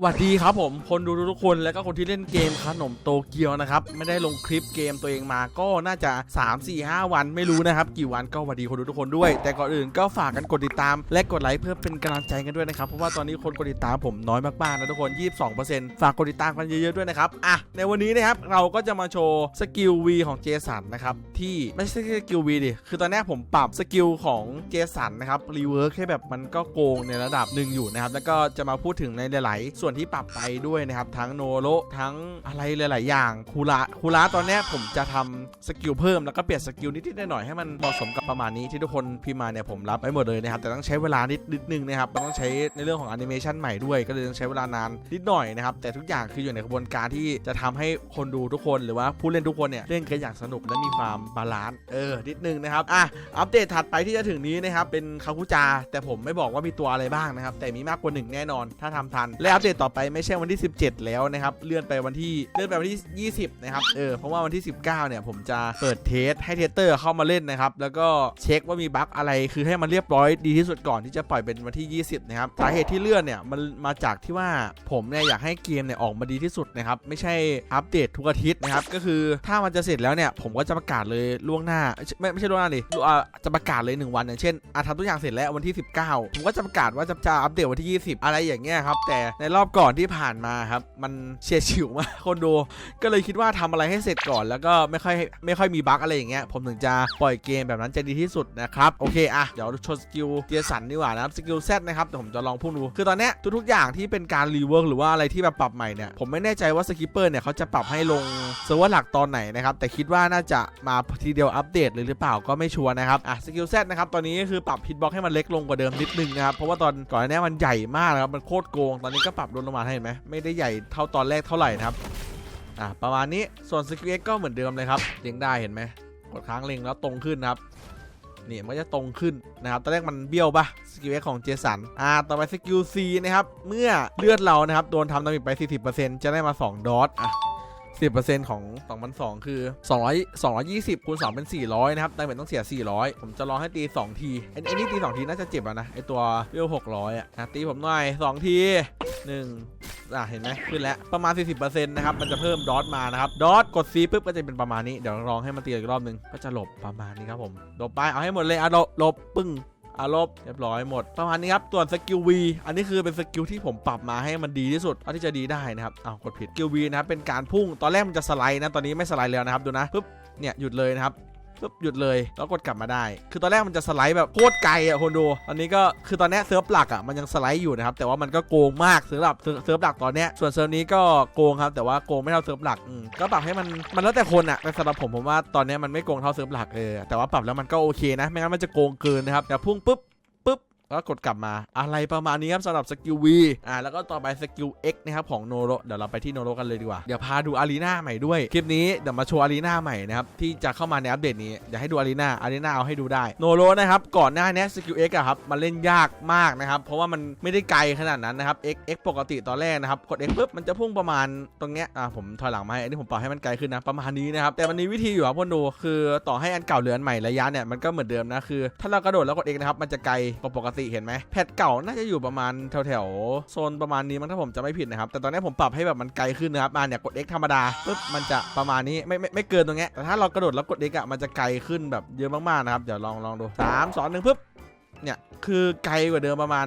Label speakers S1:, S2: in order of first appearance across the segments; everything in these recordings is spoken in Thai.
S1: สวัสดีครับผมคนดูทุกคนแล้วก็คนที่เล่นเกมขนมโตเกียวนะครับ ไม่ได้ลงคลิปเกมตัวเองมาก็น่าจะ 3 4 5 วันไม่รู้นะครับ กี่วันก็สวัสดีคนดูทุกคนด้วย แต่ก่อนอื่นก็ฝากกันกดติดตาม และกดไลค์เพื่อเป็นกำลังใจกันด้วยนะครับ เพราะว่าตอนนี้คนกดติดตามผมน้อยมากๆนะทุกคน 22%ฝากกดติดตามกันเยอะๆด้วยนะครับอะในวันนี้นะครับเราก็จะมาโชว์สกิล V ของเจสันนะครับที่ไม่ใช่สกิล V ดิคือตอนนี้ผมปรับสกิลของเจสันนะครับรีเวิร์คให้แบบมันก็โกงในระดับหนึ่งอยู่นะครับแล้วก็จะมาพูดถึงในหลายๆส่วนนที่ปรับไปด้วยนะครับ ทั้งโนโรทั้งอะไรหลาย ๆ อย่างคูระคูระตอนนี้ผมจะทำสกิลเพิ่มแล้วก็เปลี่ยนสกิลนิดๆหน่อยๆให้มันเหมาะสมกับประมาณนี้ที่ทุกคนพิมพ์มาเนี่ยผมรับไว้หมดเลยนะครับแต่ต้องใช้เวลานิดนิดนึงนะครับมันต้องใช้ในเรื่องของแอนิเมชันใหม่ด้วยก็เลยต้องใช้เวลานานนิดหน่อยนะครับแต่ทุกอย่างคืออยู่ในกระบวนการที่จะทำให้คนดูทุกคนหรือว่าผู้เล่นทุกคนเนี่ยเล่นกันอย่างสนุกและมีความบาลานซ์เออนิดนึงนะครับอะอัปเดตถัดไปที่จะถึงนี้นะครับเป็นคาคุจา แต่ผมไม่บอกว่ามีตัวอะไรบ้างนะครับแต่มีมากกว่าหนึ่งแน่นอน ถ้าทำทันและอัปเดตต่อไปไม่ใช่วันที่ 17 แล้วนะครับ เลื่อนไปวันที่เลื่อนไปวันที่ 20 นะครับ เออ เพราะว่าวันที่ 19 เนี่ยผมจะเปิดเทสให้เทสเตอร์เข้ามาเล่นนะครับ แล้วก็เช็คว่ามีบั๊กอะไร คือให้มันเรียบร้อยดีที่สุดก่อนที่จะปล่อยเป็นวันที่ 20 นะครับ สาเหตุที่เลื่อนเนี่ยมันมาจากที่ว่าผมเนี่ยอยากให้เกมเนี่ยออกมาดีที่สุดนะครับ ไม่ใช่อัปเดตทุกอาทิตย์นะครับ ก็คือถ้ามันจะเสร็จแล้วเนี่ยผมก็จะประกาศเลยล่วงหน้า ไม่ไม่ใช่ล่วงหน้าดิอ่าจะประกาศเลย 1 วันอย่างเช่นอะทำทุกอย่างเสร็จแล้ววันที่ 19 ผมก็จะประกาศว่าจะจะอัปเดตวันที่ 20 อะไรอย่างเงี้ยครับแต่ในรอบก่อนที่ผ่านมาครับ มันเฉียดฉิวมากคนดูก็เลยคิดว่าทำอะไรให้เสร็จก่อนแล้วก็ไม่ค่อยไม่ค่อยมีบั๊กอะไรอย่างเงี้ยผมถึงจะปล่อยเกมแบบนั้นจะดีที่สุดนะครับโอเคอะเดี๋ยวโชว์สกิลเทียสันดีกว่านะครับสกิลแซนะครับเดี๋ยวผมจะลองพูดดูคือตอนเนี้ยทุกๆอย่างที่เป็นการรีเวิร์กหรือว่าอะไรที่แบบปรับใหม่เนี่ยผมไม่แน่ใจว่าสกิปเปอร์เนี่ยเขาจะปรับให้ลงเซิร์ฟเวอร์หลักตอนไหนนะครับแต่คิดว่าน่าจะมาทีเดียวอัปเดตเลยหรือเปล่าก็ไม่ชัวร์นะครับอะสกิลแซนะครับตอนนี้ก็คือปรับฮิตบ็อกให้มันเล็กลงกว่าเดิมนิดนึงนะครับเพราะว่าตอนก่อนหน้ามันใหญ่มากนะครับมันโคตรโกงตอนนี้ก็ปรับลดลงมาให้เห็นไหมไม่ได้ใหญ่เท่าตอนแรกเท่าไหร่นะครับอะประมาณนี้ส่วนสกิลเอ็กก็เหมือนเดิมเลยครับเล็งได้เห็นไหมกดค้างเล็งแล้วตรงขึ้นนะครับนี่มันจะตรงขึ้นนะครับ ตอนแรกมันเบี้ยวปะสกิลเอ็กของเจสัน อ่า ต่อไปสกิลซีนะครับ เมื่อเลือดเรานะครับ โดนทำดาเมจไป 40%จะได้มา 2 ดอท อะ 10%ของ2002คือ 200 220คูณ2เป็น 400 นะครับดาเมจต้องเสีย 400 ผมจะลองให้ตี 2 ทีไอ้นี่ตี 2 ทีน่าจะเจ็บแล้วนะ ไอตัวเวล600 อะนะตีผมหน่อย 2 ที 1อะเห็นไหมขึ้นแล้วประมาณ 40%นะครับมันจะเพิ่มดอทมานะครับดอทกด C ปุ๊บก็จะเป็นประมาณนี้เดี๋ยวลองให้มันตีอีกรอบนึงก็จะหลบประมาณนี้ครับผมหลบไปเอาให้หมดเลยอะหลบหลบปึ้งอะลบเรียบร้อยหมด ประมาณนี้ครับส่วนสกิล V อันนี้คือเป็นสกิลที่ผมปรับมาให้มันดีที่สุดเท่าที่จะดีได้นะครับอ้าวกดผิดสกิล V นะครับเป็นการพุ่งตอนแรกมันจะสไลด์นะตอนนี้ไม่สไลด์แล้วนะครับดูนะปุ๊บเนี่ยหยุดเลยนะครับ ปุ๊บหยุดเลยแล้วกดกลับมาได้ คือตอนแรกมันจะสไลด์แบบโคตรไกลอะคนดูตอนนี้ก็คือตอนเนี้ยเซิร์ฟหลักอะมันยังสไลด์อยู่นะครับแต่ว่ามันก็โกงมากเซิร์ฟหลักเซิร์ฟหลักตอนเนี้ยส่วนเซิร์ฟนี้ก็โกงครับแต่ว่าโกงไม่เท่าเซิร์ฟหลักก็ปรับให้มันมันแล้วแต่คนอะแต่สำหรับผมผมว่าตอนเนี้ยมันไม่โกงเท่าเซิร์ฟหลักเออแต่ว่าปรับแล้วมันก็โอเคนะไม่งั้นมันจะโกงเกินนะครับเดี๋ยวพุ่งปุ๊บ แล้วกดกลับมาอะไรประมาณนี้ครับสำหรับสกิล V อ่าแล้วก็ต่อไปสกิล X นะครับของโนโรเดี๋ยวเราไปที่โนโรกันเลยดีกว่า เดี๋ยวพาดูอารีนาใหม่ด้วย คลิปนี้เดี๋ยวมาโชว์อารีนาใหม่นะครับ ที่จะเข้ามาในอัปเดตนี้เดี๋ยวให้ดูอารีนาอารีนาเอาให้ดูได้โนโรนะครับ ก่อนหน้านี้สกิล X อะครับมันเล่นยากมากนะครับ เพราะว่ามันไม่ได้ไกลขนาดนั้นนะครับ X X ปกติตอนแรกนะครับกด X ปุ๊บมันจะพุ่งประมาณตรงเนี้ยอ่าผมถอยหลังมาให้อันนี้ผมปรับให้มันไกลขึ้นนะประมาณนี้นะครับแต่มันมีวิธีอยู่ครับพ่นดูคือต่อให้อันเก่าเหลืออันใหม่ระยะเนี่ยมันก็เหมือนเดิมนะคือ ถ้าเรากระโดดแล้วกด X นะครับมันจะไกลกว่าปกติเห็นไหมแพทเก่าน่าจะอยู่ประมาณแถวแถวๆโซนประมาณนี้มั้งถ้าผมจะไม่ผิดนะครับ แต่ตอนนี้ผมปรับให้แบบมันไกลขึ้นนะครับมาเนี่ยกด X ธรรมดาปุ๊บมันจะประมาณนี้ไม่ไม่ไม่เกินตรงเนี้ยแต่ถ้าเรากระโดดแล้วกด X อะมันจะไกลขึ้นแบบเยอะมากๆนะครับเดี๋ยวลองลองดู3 2 1ปุ๊บเนี่ยคือไกลกว่าเดิมประมาณ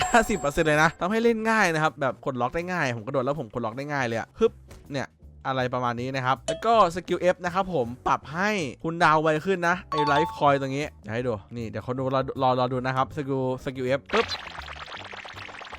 S1: 40-50%เลยนะทำให้เล่นง่ายนะครับแบบกดล็อกได้ง่าย ผมกระโดดแล้วผมกดล็อกได้ง่ายเลยอะฮึบเนี่ย อะไรประมาณนี้นะครับ แล้วก็สกิล F นะครับผมปรับให้คุณดาวไวขึ้นนะ ไอไลฟ์คอยตรงนี้เดี๋ยวให้ดู นี่เดี๋ยวคนดูรอรอรอดูนะครับ สกิลสกิล F ปุ๊บ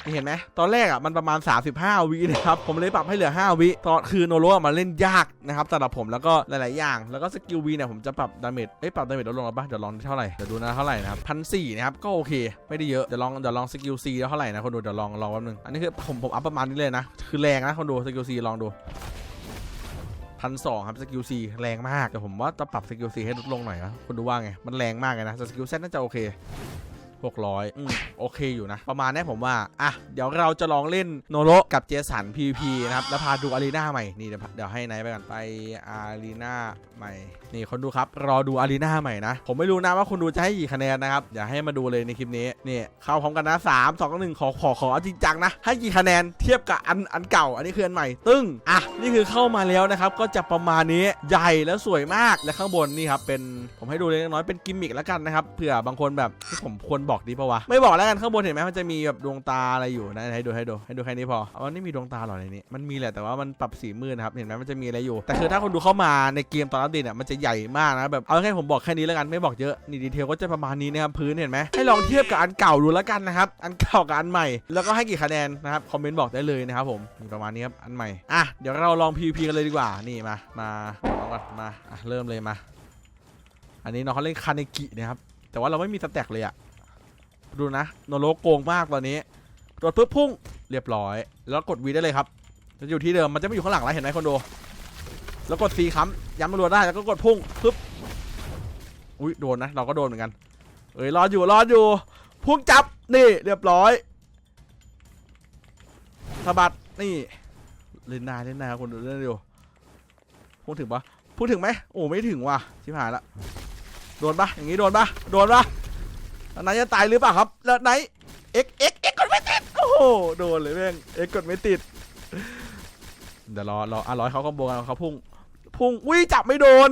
S1: นี่เห็นไหมตอนแรกอะมันประมาณ 35 วินะครับ ผมเลยปรับให้เหลือ 5 วิตอนคือโนโรมันเล่นยากนะครับสำหรับผมแล้วก็หลาย ๆ อย่าง แล้วก็สกิล V เนี่ยผมจะปรับดาเมจเอ้ยปรับดาเมจลดลงแล้วปะเดี๋ยวลองเท่าไหร่เดี๋ยวดูนะเท่าไหร่นะครับพันสี่นะครับก็โอเค ไม่ได้เยอะเดี๋ยวลองเดี๋ยวลองสกิล C แล้วเท่าไหร่นะคนดูเดี๋ยวลองลองแป๊บนึงอันนี้คือผมผมอัพประมาณนี้เลยนะคือแรงนะคนดูสกิล C ลองดู พันสองครับสกิลซีแรงมากแต่ผมว่าจะปรับสกิลซีให้ลดลงหน่อยนะคุณดูว่าไงมันแรงมากเลยนะแต่สกิลเซตน่าจะโอเค 600อืมโอเคอยู่นะ ประมาณนี้ผมว่า อะ เดี๋ยวเราจะลองเล่นโนโรกับเจสัน PVP นะครับ แล้วพาดูอารีนาใหม่ นี่เดี๋ยวเดี๋ยวให้ไนท์ไปกันไปอารีนาใหม่ นี่คนดูครับ รอดูอารีนาใหม่นะ ผมไม่รู้นะว่าคนดูจะให้กี่คะแนนนะครับเดี๋ยวให้มาดูเลยในคลิปนี้ นี่เข้าพร้อมกันนะ3 2 1ขอขอขอเอาจริงจังนะ ให้กี่คะแนนเทียบกับอันอันเก่า อันนี้คืออันใหม่ ตึ้ง อะ นี่คือเข้ามาแล้วนะครับ ก็จะประมาณนี้ ใหญ่แล้วสวยมาก และข้างบนนี่ครับ เป็น ผมให้ดูเล็กน้อย เป็นกิมมิคแล้วกันนะครับ เผื่อบางคนแบบที่ผมควรบอกดีปะวะ ไม่บอกแล้วกันข้างบนเห็นไหมมันจะมีแบบดวงตาอะไรอยู่นะให้ดูให้ดูให้ดูแค่นี้พออามันไม่มีดวงตาหรอในนี้มันมีแหละแต่ว่ามันปรับสีมืดนะครับเห็นไหมมันจะมีอะไรอยู่ แต่คือถ้าคนดูเข้ามาในเกมตอนอัปเดตเนี่ยมันจะใหญ่มากนะแบบเอาแค่ผมบอกแค่นี้แล้วกันไม่บอกเยอะนี่ดีเทลก็จะประมาณนี้นะครับพื้นเห็นไหมให้ลองเทียบกับอันเก่าดูแล้วกันนะครับอันเก่ากับอันใหม่ แล้วก็ให้กี่คะแนนนะครับคอมเมนต์บอกได้เลยนะครับผมมีประมาณนี้ครับอันใหม่อะเดี๋ยวเราลอง PVP กันเลยดีกว่านี่มามาลองก่อนมาอะเริ่มเลยมา อันนี้น้องเขาเล่นคาเนกินะครับแต่ว่าเราไม่มีสแต็กเลยอะ ดูนะโนโลโกงมากตอนนี้โดดปุ๊บพุ่งเรียบร้อย แล้วกดวีได้เลยครับจะอยู่ที่เดิมมันจะไม่อยู่ข้างหลังแล้วเห็นไหมคนดูแล้วกดซีค้ำย้ำรัวได้แล้วก็กดพุ่งปึ๊บอุ้ยโดนนะเราก็โดนเหมือนกัน เอ้ยรออยู่รออยู่พุ่งจับนี่เรียบร้อยสะบัดนี่เล่นนายเล่นนายคนดูเล่นเร็วพูดถึงปะพูดถึงไหมโอ้ไม่ถึงว่ะชิบหายละโดนปะอย่างงี้โดนปะโดนปะ แล้วไหนจะตายหรือเปล่าครับ แล้วไหนเอ็กเอ็กเอ็กกดไม่ติด โอ้โห โดนเลยแม่งเอ็กกดไม่ติด เดี๋ยวรอรออะรอให้เขาคอมโบกันเขาพุ่ง พุ่ง อุ้ยจับไม่โดน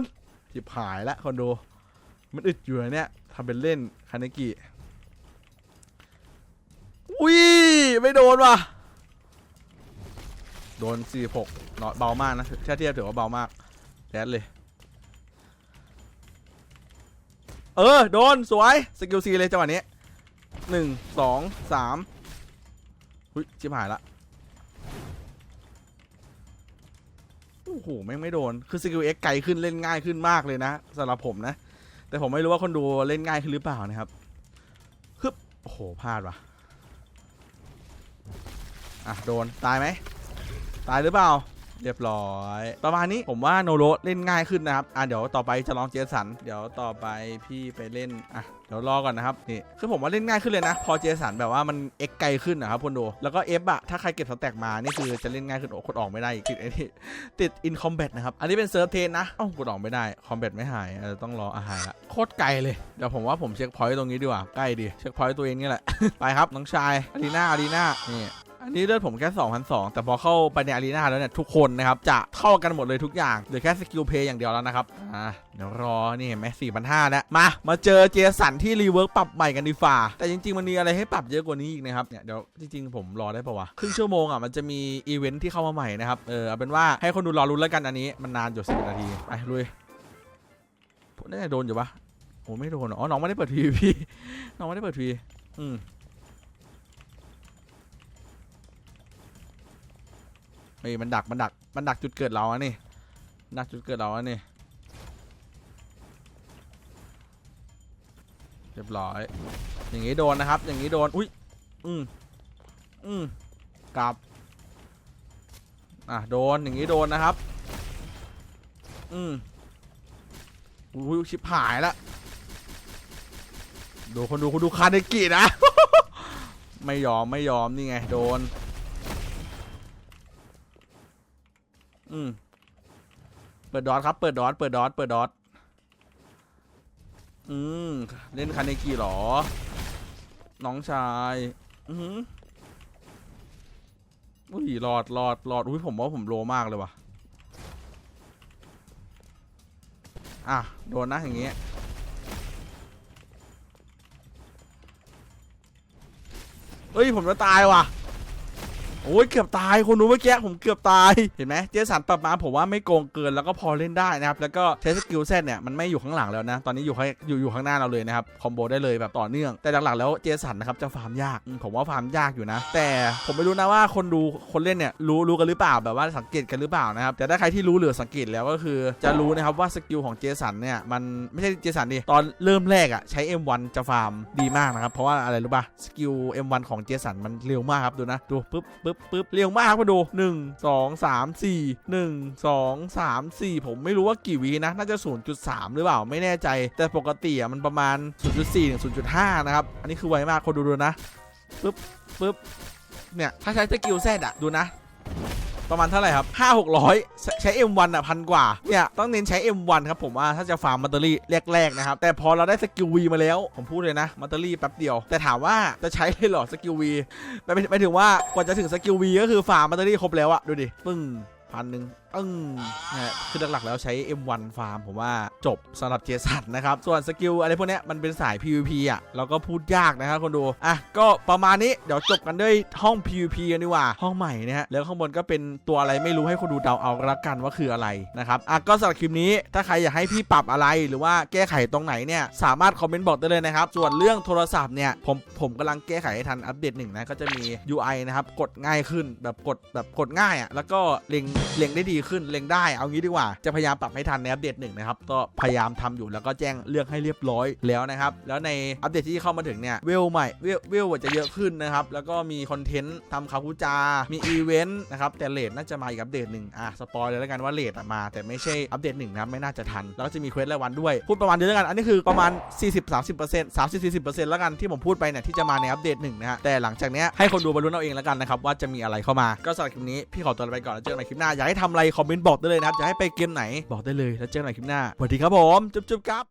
S1: จิบหายแล้วคนโด มันอึดอยู่นะเนี่ยทำเป็นเล่นคาเนกิอุ้ยไม่โดนว่ะ โดน 46เนาะเบามากนะถ้าเทียบถือว่าเบามากแดดเลย เออ โดน สวย สกิลซีเลยจังหวะนี้หนึ่งสองสามหุ้ยชิบหายละ โอ้โห แม่งไม่โดน คือสกิลเอ็กไกลขึ้นเล่นง่ายขึ้นมากเลยนะสำหรับผมนะ แต่ผมไม่รู้ว่าคนดูเล่นง่ายขึ้นหรือเปล่านะครับฮึบโอ้โห พลาดว่ะ อะ โดน ตายไหม ตายหรือเปล่า เรียบร้อย ประมาณนี้ผมว่าโนโรเล่นง่ายขึ้นนะครับ อะเดี๋ยวต่อไปจะลองเจสัน เดี๋ยวต่อไปพี่ไปเล่น อะ เดี๋ยวรอก่อนนะครับ นี่ คือผมว่าเล่นง่ายขึ้นเลยนะ พอเจสันแบบว่ามันเอ็กไกลขึ้นนะครับคนดูแล้วก็เอฟอะถ้าใครเก็บสแต็กมา นี่คือจะเล่นง่ายขึ้นโอ้กดออกไม่ได้ติดไอ้นี่ติดอินคอมแบทนะครับ อันนี้เป็นเซิร์ฟเทนนะเอ้ากดออกไม่ได้ คอมแบทไม่หายเออต้องรออาหารละโคตรไกลเลย เดี๋ยวผมว่าผมเช็คพอยต์ตรงนี้ดีกว่า ใกล้ดี เช็คพอยต์ตัวเองนี่แหละ ไปครับน้องชายอารีนาอารีนานี่ อันนี้เลือดผมแค่2,002แต่พอเข้าไปในอารีนาแล้วเนี่ยทุกคนนะครับจะเท่ากันหมดเลยทุกอย่างเหลือแค่สกิลเพย์อย่างเดียวแล้วนะครับอ่าเดี๋ยวรอนี่เห็นไหม4,500แล้วมา มาเจอเจสันที่รีเวิร์กปรับใหม่กันดีฝ่าแต่จริงๆมันมีอะไรให้ปรับเยอะกว่านี้อีกนะครับเนี่ยเดี๋ยวจริงๆผมรอได้ปะวะครึ่งชั่วโมงอะมันจะมีอีเวนท์ที่เข้ามาใหม่นะครับเออเอาเป็นว่าให้คนดูรอรุ้นแล้วกันอันนี้มันนานอยู่10นาทีไปลุยผมน่าจะโดนอยู่ปะโอ้ไม่โดนหรออ๋อน้องไม่ได้เปิดทีพีน้องไม่ได้เปิดทีอืม เฮ้ยมันดักมันดักมันดักจุดเกิดเราอะนี่ดักจุดเกิดเราอะนี่เรียบร้อย อย่างงี้โดนนะครับ อย่างงี้โดน อุ้ย อืม อืมกลับ อะ โดน อย่างงี้โดนนะครับ อืมอุ้ยชิบหายละ ดูคนดูคนดูคาเนกินะ ไม่ยอม ไม่ยอม นี่ไง โดน อืม เปิดดอทครับ เปิดดอทเปิดดอทเปิดดอทอืม เล่นคาเนกิหรอ น้องชาย อืออุ้ยรอดรอดรอด อุ้ยผมว่าผมโลมากเลยว่ะ อะ โดนนะอย่างเงี้ยเฮ้ย ผมจะตายว่ะ โอ้ยเกือบตายคนดูเมื่อกี้ผมเกือบตาย เห็นไหมเจสันปรับมาผมว่าไม่โกงเกินแล้วก็พอเล่นได้นะครับ แล้วก็เทสกิลเซตเนี่ยมันไม่อยู่ข้างหลังแล้วนะ ตอนนี้อยู่ข้างอยู่อยู่ข้างหน้าเราเลยนะครับ คอมโบได้เลยแบบต่อเนื่อง แต่หลักๆแล้วเจสันนะครับจะฟาร์มยาก ผมว่าฟาร์มยากอยู่นะ แต่ผมไม่รู้นะว่าคนดูคนเล่นเนี่ยรู้รู้กันหรือเปล่าแบบว่าสังเกตกันหรือเปล่านะครับ แต่ถ้าใครที่รู้หรือสังเกตแล้วก็คือ จะรู้นะครับว่าสกิลของเจสันเนี่ยมันไม่ใช่เจสันดิ ตอนเริ่มแรกอะใช้ M1 จะฟาร์มดีมากนะครับ เพราะว่าอะไรรู้ป่ะ สกิล M1 ของเจสันมันเร็วมากครับดูนะดูปุ๊บปุ๊บปึ๊บปึ๊บเร็วมากมาดู 1 2 3 4 1 2 3 4 ผมไม่รู้ว่ากี่วินะ น่าจะ 0.3 หรือเปล่าไม่แน่ใจ แต่ปกติอะมันประมาณ 0.4ถึง0.5 นะครับ อันนี้คือไวมากคนดูดูนะปึ๊บปึ๊บเนี่ย ถ้าใช้สกิลแซดอะดูนะ ประมาณเท่าไหร่ครับ 5 600 ใช้ M1 อะพันกว่า เนี่ยต้องเน้นใช้ M1 ครับผมว่าถ้าจะฟาร์มมัตเตอรี่แรกๆนะครับ แต่พอเราได้สกิล V มาแล้ว ผมพูดเลยนะมัตเตอรี่แป๊บเดียว แต่ถามว่าจะใช้เลยเหรอสกิล V ไปไม่ถึงว่ากว่าจะถึงสกิล V ก็คือฟาร์มมัตเตอรี่ครบแล้วอะดูดิปึ้งพันหนึ่ง อึ้งนะคือหลักๆแล้วใช้ M1 ฟาร์มผมว่าจบสำหรับเจสันนะครับ ส่วนสกิลอะไรพวกเนี้ยมันเป็นสาย PVP อะเราก็พูดยากนะครับคนดู อะ ก็ประมาณนี้เดี๋ยวจบกันด้วยห้อง PVP กันดีกว่า ห้องใหม่นะฮะ แล้วข้างบนก็เป็นตัวอะไรไม่รู้ให้คนดูเดาเอาละกันว่าคืออะไรนะครับ อะ ก็สำหรับคลิปนี้ถ้าใครอยากให้พี่ปรับอะไรหรือว่าแก้ไขตรงไหนเนี่ยสามารถคอมเมนต์บอกได้เลยนะครับ ส่วนเรื่องโทรศัพท์เนี่ยผมผมกำลังแก้ไขให้ทันอัปเดตหนึ่งนะก็จะมี UI นะครับกดง่ายขึ้นแบบกดแบบกดง่ายอะแล้วก็เล็งเล็งได้ดีขึ้นเล็งได้เอางี้ดีกว่าจะพยายามปรับให้ทันในอัปเดตหนึ่งนะครับก็พยายามทำอยู่แล้วก็แจ้งเรื่องให้เรียบร้อยแล้วนะครับแล้วในอัปเดตที่เข้ามาถึงเนี่ยเวลใหม่เวลเวลจะเยอะขึ้นนะครับแล้วก็มีคอนเทนต์ทำคาพูจา มีอีเวนต์นะครับแต่เลทน่าจะมาอีกอัปเดตหนึ่งอะสปอยเลยแล้วกันว่าเลทมา แต่ไม่ใช่อัปเดตหนึ่งนะไม่น่าจะทัน แล้วก็จะมีเควสรายวันด้วยพูดประมาณเดียวแล้วกันอันนี้คือประมาณ 40 30 30 40 แล้วกันที่ผมพูดไปเนี่ยที่จะมาในอัปเดตหนึ่งนะฮะแต่หลังจากนี้ให้คนดูบรรลุเอาเองแล้วกันนะครับว่าจะมีอะไรเข้ามาก็สำหรับคลิปนี้พี่ขอตัวไปก่อนแล้วเจอกันใหม่คลิปหน้าอยากให้ทำอะไรคอมเมนต์บอกได้เลยนะครับอยากให้ไปเกมไหนบอกได้เลยแล้วเจอกันใหม่คลิปหน้าสวัสดีครับผมจุ๊บๆครับ